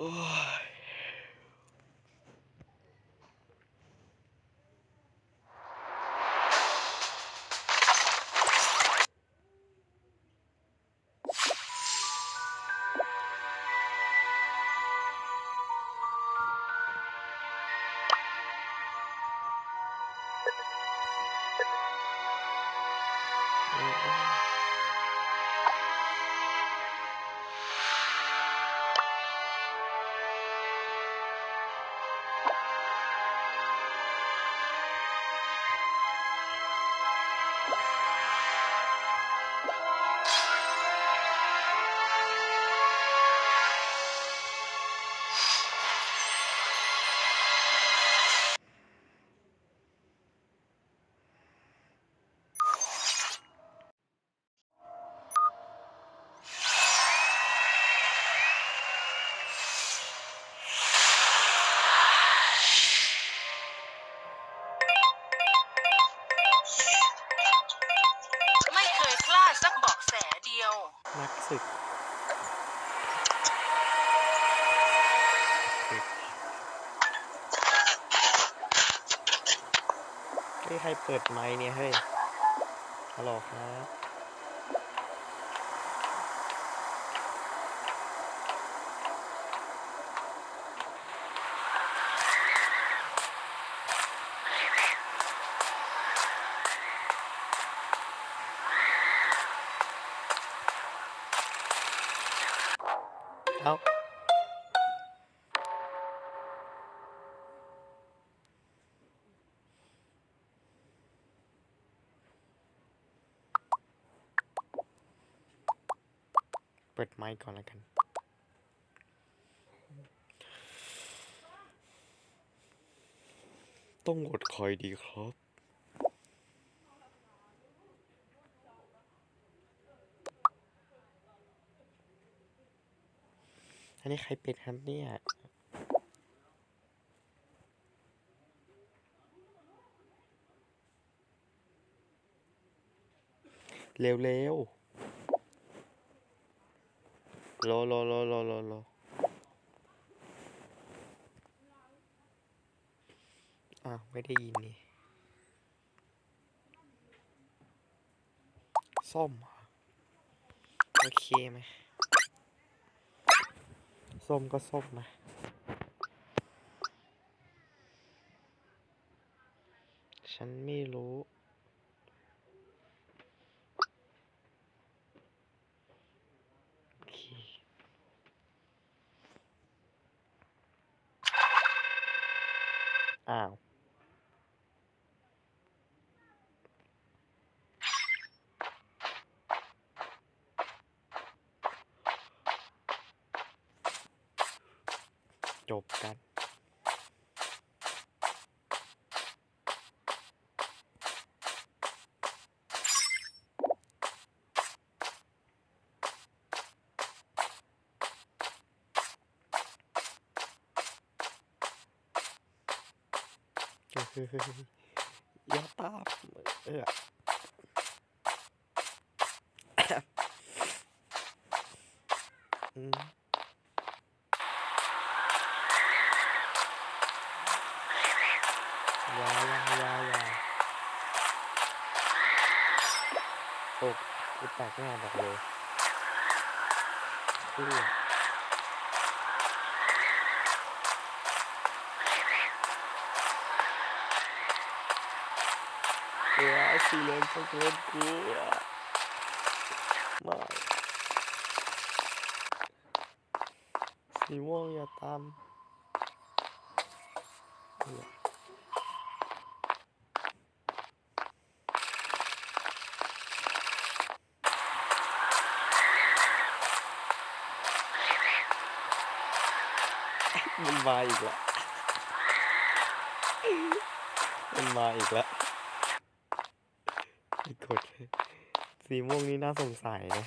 Oh. ที่ใครเปิดไมค์เนี่ยเฮ้ยฮัลโหลครับ ปิดไมค์ก่อนแล้วกัน ต้องกดคอยดีครับอันนี้ใครเป็นครับเนี่ยเร็วเรอรอรอรอรอรออ้าวไม่ได้ยินนี่ส้มโอเคไหมส้มก็ส้มมาฉันไม่รู้ โอเค อ้าว จบกัน อย่าตามเอออืมอยาอยาอยาอยาโอ้กูแตกแน่บอกเลยเอื้อ เอื้อสีเหลืองต้องเล่นกูอะไม่สีม่วงอย่าตามเอื้อมันมาอีกแล้ว มันมาอีกแล้วก ดสีม่วงนี่น่าสงสัยนะ